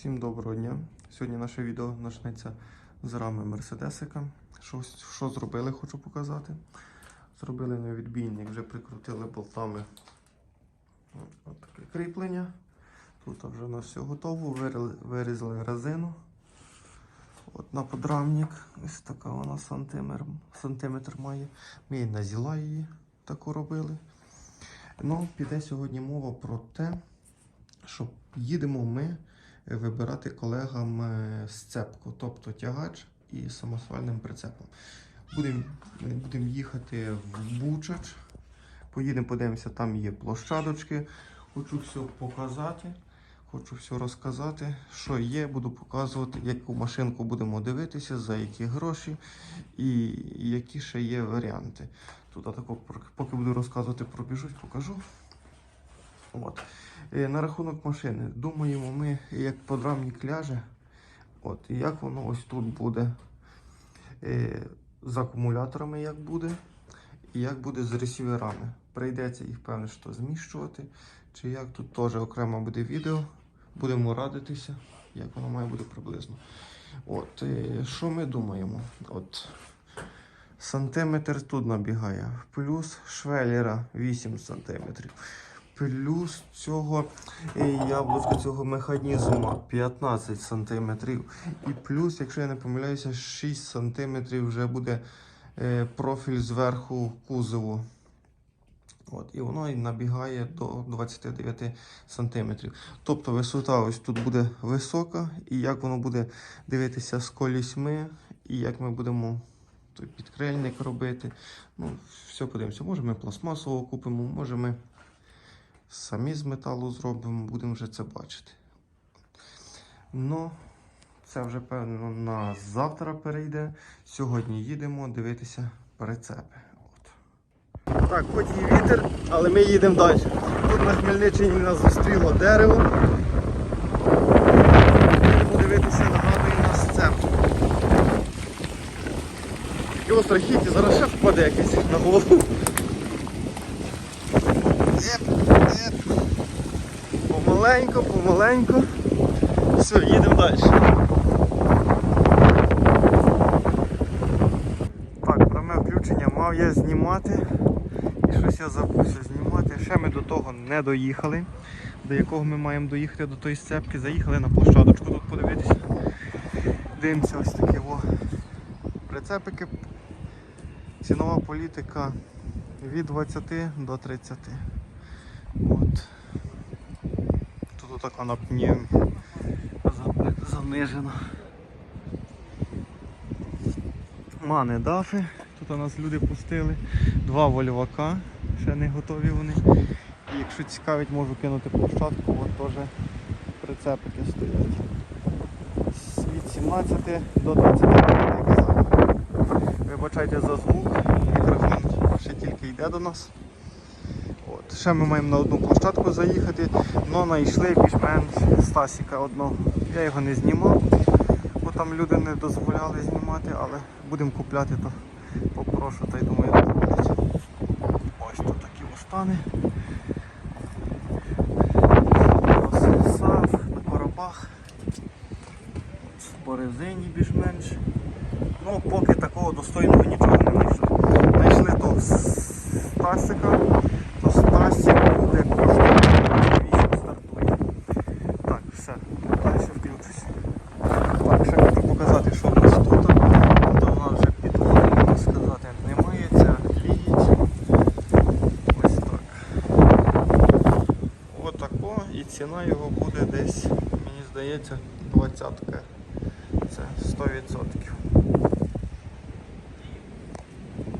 Всім доброго дня. Сьогодні наше відео почнеться з рами Мерседесика. Що, що зробили, хочу показати. Зробили невідбійник, вже прикрутили болтами от, таке кріплення. Тут вже у нас все готово. Вирізали резину. От на подрамник. Ось така вона сантиметр, сантиметр має. Ми і на зіла її таку робили. Ну, піде сьогодні мова про те, що їдемо ми вибирати колегам е, сцепку, тобто тягач і самосвальним прицепом. Будемо будем їхати в Бучач. Поїдемо, подивимося, там є площадочки. Хочу все показати. Хочу все розказати, що є, буду показувати, яку машинку будемо дивитися, за які гроші і які ще є варіанти. Тут тако, поки буду розказувати, пробіжусь, покажу. От. Е, На рахунок машини. Думаємо ми, як подрамник ляже, от, як воно ось тут буде е, з акумуляторами, як буде, і як буде з ресіверами. Прийдеться їх, певне, що зміщувати, чи як тут теж окремо буде відео. Будемо радитися, як воно має бути приблизно. От, е, що ми думаємо? От, сантиметр тут набігає, плюс швеллера 8 сантиметрів. Плюс цього е, яблучка цього механізму 15 см. І плюс, якщо я не помиляюся, 6 см вже буде е, профіль зверху кузову. От, і воно і набігає до 29 см. Тобто висота ось тут буде висока, і як воно буде дивитися з колісьми, і як ми будемо той підкрильник робити. Ну, все подивимося. Може ми пластмасово купимо, може ми самі з металу зробимо, будемо вже це бачити. Ну, це вже певно на завтра перейде. Сьогодні їдемо дивитися прицепи. От. Так, хоч і вітер, але ми їдемо далі. Тут на Хмельниччині нас зустріло дерево. Будемо дивитися, нагадує нас цеп. Його страхіття, зараз ще впаде якийсь на голову. Помаленько, помаленько. Все, їдемо далі. Так, пряме включення мав я знімати. І щось я забувся знімати. Ще ми до того не доїхали. До якого ми маємо доїхати до тої сцепки. Заїхали на площадочку тут подивитися. Дивимося ось такі о прицепики. Цінова політика від 20 до 30. От. Тут так вона пні занижена. Мани дафи. Тут у нас люди пустили. Два вольвака, ще не готові вони. І якщо цікавить, можу кинути площадку, от теж прицепики стоять. Від 17 до 20, як я казав. Вибачайте за звук, мікрофон ще тільки йде до нас. Ще ми маємо на одну площадку заїхати, але знайшли більш-менш Стасіка одного. Я його не знімав, бо там люди не дозволяли знімати, але будемо купляти, то попрошу, та й думаю, дозволять. Ось тут такі остани. Сав на коробах. По резині більш-менш. Ну, поки такого достойного нічого не знайшли. Знайшли то Стасика, то Стасик буде коштувати 8 стартує. Так, все, далі включусь. Так, ще хочу показати, що в нас тут. Тут у нас вже підлоги, можна сказати, немає, ця клієць. Ось так. Отако, і ціна його буде десь, мені здається, 20 Це 100%.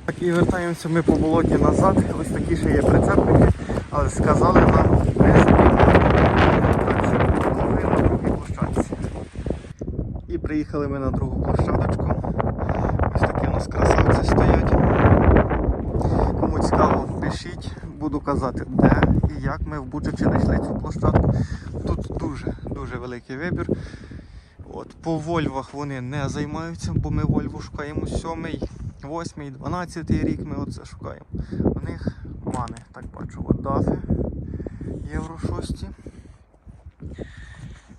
Так і вертаємося ми по болоті назад. Ось такі ще є прицепники, але сказали нам не змінити на другій площадці. І приїхали ми на другу площадочку. Ось такі у нас красавці стоять. Кому цікаво, пишіть, буду казати, де як ми в Бучачі знайшли цю площадку. Тут дуже дуже великий вибір. От, по Вольвах вони не займаються, бо ми Вольву шукаємо 7, 8, 12 рік ми оце шукаємо. У них мани, так бачу, от дафи Євро 6.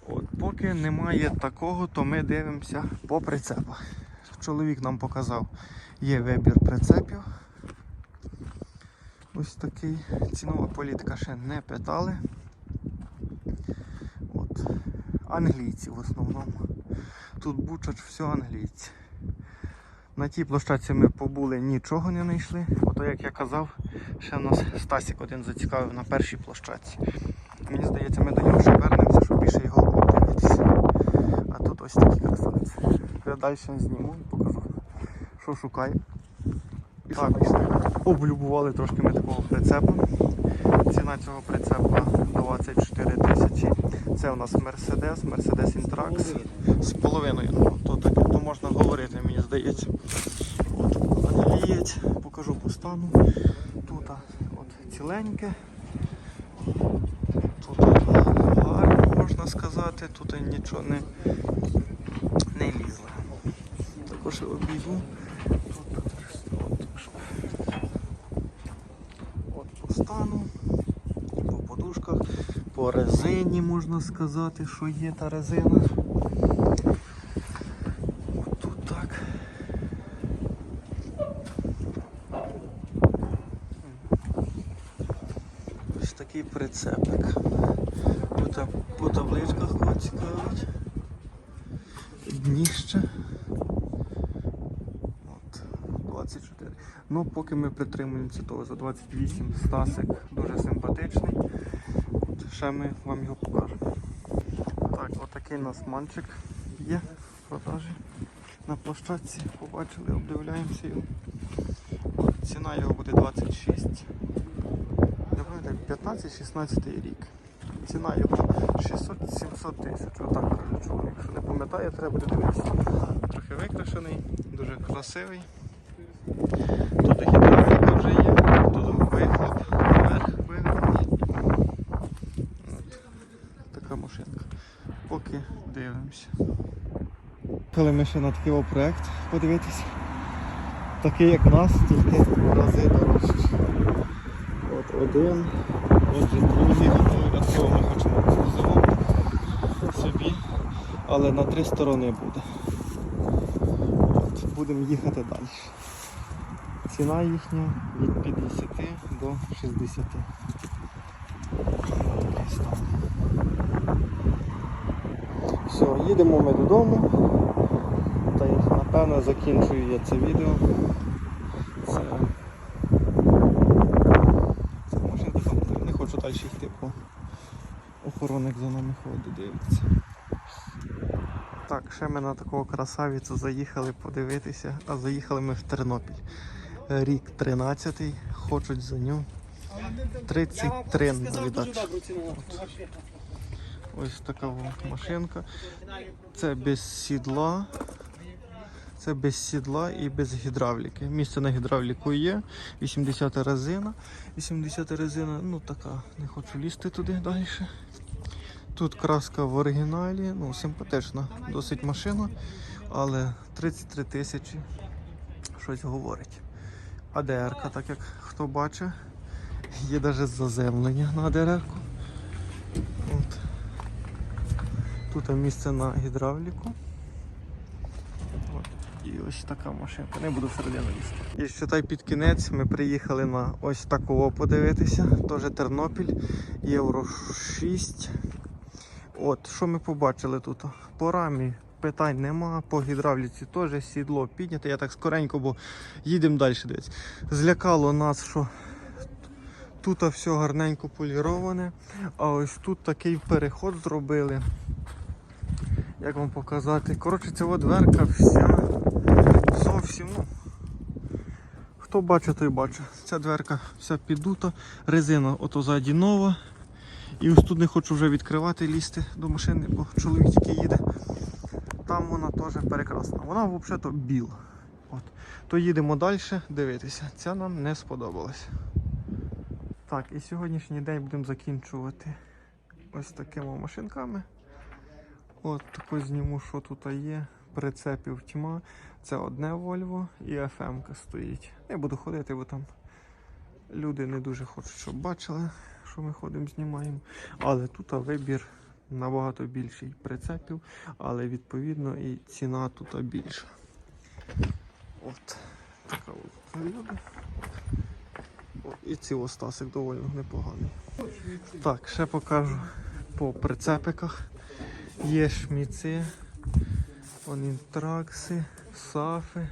От, Поки немає такого, то ми дивимося по прицепах. Чоловік нам показав, є вибір прицепів. Ось такий. Цінова політика ще не питали. От. Англійці в основному. Тут Бучач, все англійці. На тій площадці ми побули, нічого не знайшли. Ото як я казав, ще нас Стасік один зацікавив на першій площадці. Мені здається, ми до нього ще вернемося, щоб більше його обдивитися. А тут ось такі красавці. Я далі зніму і покажу, що шукаю. Так, облюбували трошки ми такого прицепу. Ціна цього прицепа 24 тисячі. Це у нас Mercedes, Mercedes Intrax з половиною. Ну, то, таке, то можна говорити, мені здається. От, англієць, покажу по стану. Тут от, ціленьке. Тут гарно можна сказати, тут нічого не, не лізло. Також обійду. Тут, от, так що. От по стану, по подушках, по резині можна сказати, що є та резина. Тут так. Ось такий прицепик. Тут по табличках цікавить. Дніще. От, 24. Ну, поки ми притримуємося того за 28 Стасик дуже симпатичний. Ще ми вам його покажемо. Так, отакий у нас манчик є в продажі на площадці. Побачили, обдивляємося його. Ціна його буде 26. Не пам'ятаю, 15-16 рік. Ціна його 600-700 тисяч. Отак каже чоловік. Якщо не пам'ятає, треба буде дивитися. Трохи викрашений, дуже красивий. Тут і гідравліка вже є, тут вихлоп, наверх вивернений. От. Така машинка. Поки дивимося. Коли ми ще на такий о проект подивитися. Такий як нас, тільки в рази дорожче. От один, отже другий готовий, а цього ми хочемо кузовом собі, але на три сторони буде. От, будемо їхати далі. Ціна їхня від 50 до 60. Такий стан. Все, їдемо ми додому. Та й напевно закінчую я це відео. Це, це машинка там не хочу далі йти, бо охоронник за нами ходить, дивиться. Так, ще ми на такого красавіцю заїхали подивитися, а заїхали ми в Тернопіль. Рік 13 хочуть за нього 33 на віддачу. Ось така машинка. Це без сідла. Це без сідла і без гідравліки. Місце на гідравліку є. 80 резина. 80 резина, ну така, не хочу лізти туди далі. Тут краска в оригіналі, ну симпатична, досить машина, але 33 тисячі щось говорить. АДР, так як хто бачить, є навіть заземлення на АДР. От. Тут місце на гідравліку. І ось така машинка. Не буду всередину лізти. І ще та під кінець ми приїхали на ось такого подивитися. Теж Тернопіль, Євро 6. От, що ми побачили тут? По рамі питань нема, по гідравліці теж сідло підняте. Я так скоренько, бо їдемо далі десь. Злякало нас, що тут все гарненько поліроване, а ось тут такий переход зробили. Як вам показати? Коротше, ця дверка вся зовсім, ну. Хто бачить, той бачить. Ця дверка вся підута, резина ото ззаді нова. І ось тут не хочу вже відкривати, лізти до машини, бо чоловік тільки їде. Там вона теж прекрасна. Вона взагалі біл. От. То їдемо далі дивитися. Ця нам не сподобалась. Так, і сьогоднішній день будемо закінчувати ось такими машинками. От тако зніму, що тут є. Прицепів тьма. Це одне Volvo і FM стоїть. Не буду ходити, бо там люди не дуже хочуть, щоб бачили, що ми ходимо, знімаємо. Але тут вибір набагато більший прицепів, але відповідно і ціна тут більша. От така от. О, і ці остасик доволі непоганий. Так, ще покажу по прицепиках. Є шміци, вон інтракси, сафи.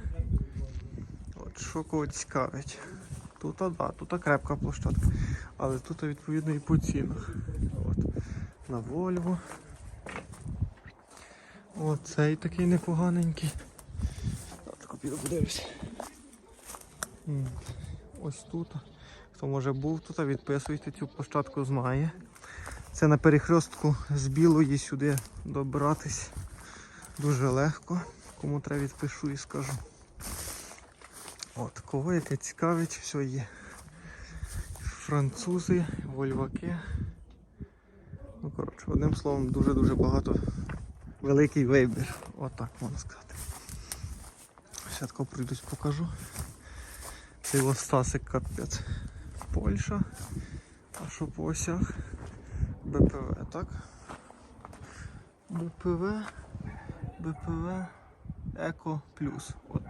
От що кого цікавить. Тут, да, тут крепка площадка. Але тут відповідно і по цінах. От. На Вольво. Оцей такий непоганенький. Так, піду. Ось тут. Хто може був тут, відписуйте цю площадку знає. Це на перехрестку з білої сюди добратись дуже легко. Кому треба відпишу і скажу. От, кого яке цікавить, все є. Французи, вольваки. Ну, коротше, одним словом, дуже-дуже багато великий вибір. Отак можна сказати. Ще тако пройдусь покажу. Цей ось Стасик капець. Польща. А що по осях? БПВ, так? БПВ, БПВ, Еко Плюс. От.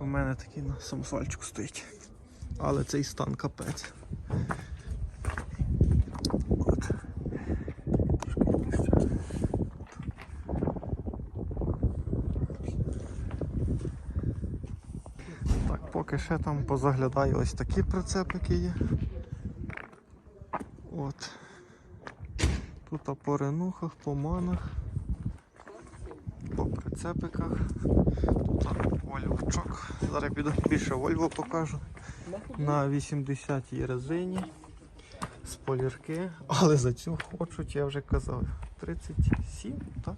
У мене такий на самосвальчику стоїть. Але цей стан капець. От. Так, поки ще там позаглядаю ось такі прицепики є. От. Тут по ренухах, по манах, по прицепиках. Тут вольвочок. Зараз піду більше Вольво покажу. На 80-й резині. Спойлерки, але за цю хочуть, я вже казав, 37, так?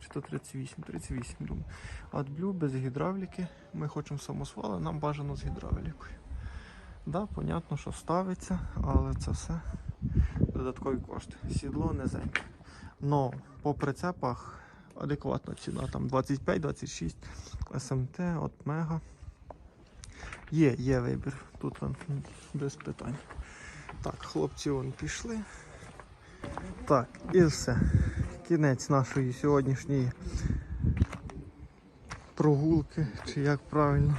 Чи то 38, 38, думаю. AdBlue без гідравліки. Ми хочемо самосвали, нам бажано з гідравлікою. Да, понятно, що ставиться, але це все додаткові кошти. Сідло низеньке. Но по прицепах адекватна ціна, там 25-26 СМТ, от Мега. Є, є вибір, тут вон, без питань. Так, хлопці вон пішли. Так, і все. Кінець нашої сьогоднішньої прогулки, чи як правильно.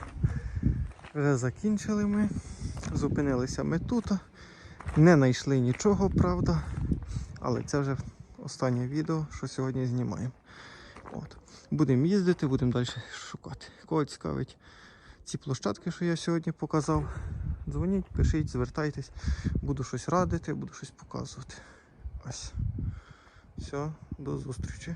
Вже закінчили ми. Зупинилися ми тут. Не знайшли нічого, правда. Але це вже останнє відео, що сьогодні знімаємо. От. Будемо їздити, будемо далі шукати. Кого цікавить ці площадки, що я сьогодні показав. Дзвоніть, пишіть, звертайтесь, буду щось радити, буду щось показувати. Ось. Все, до зустрічі.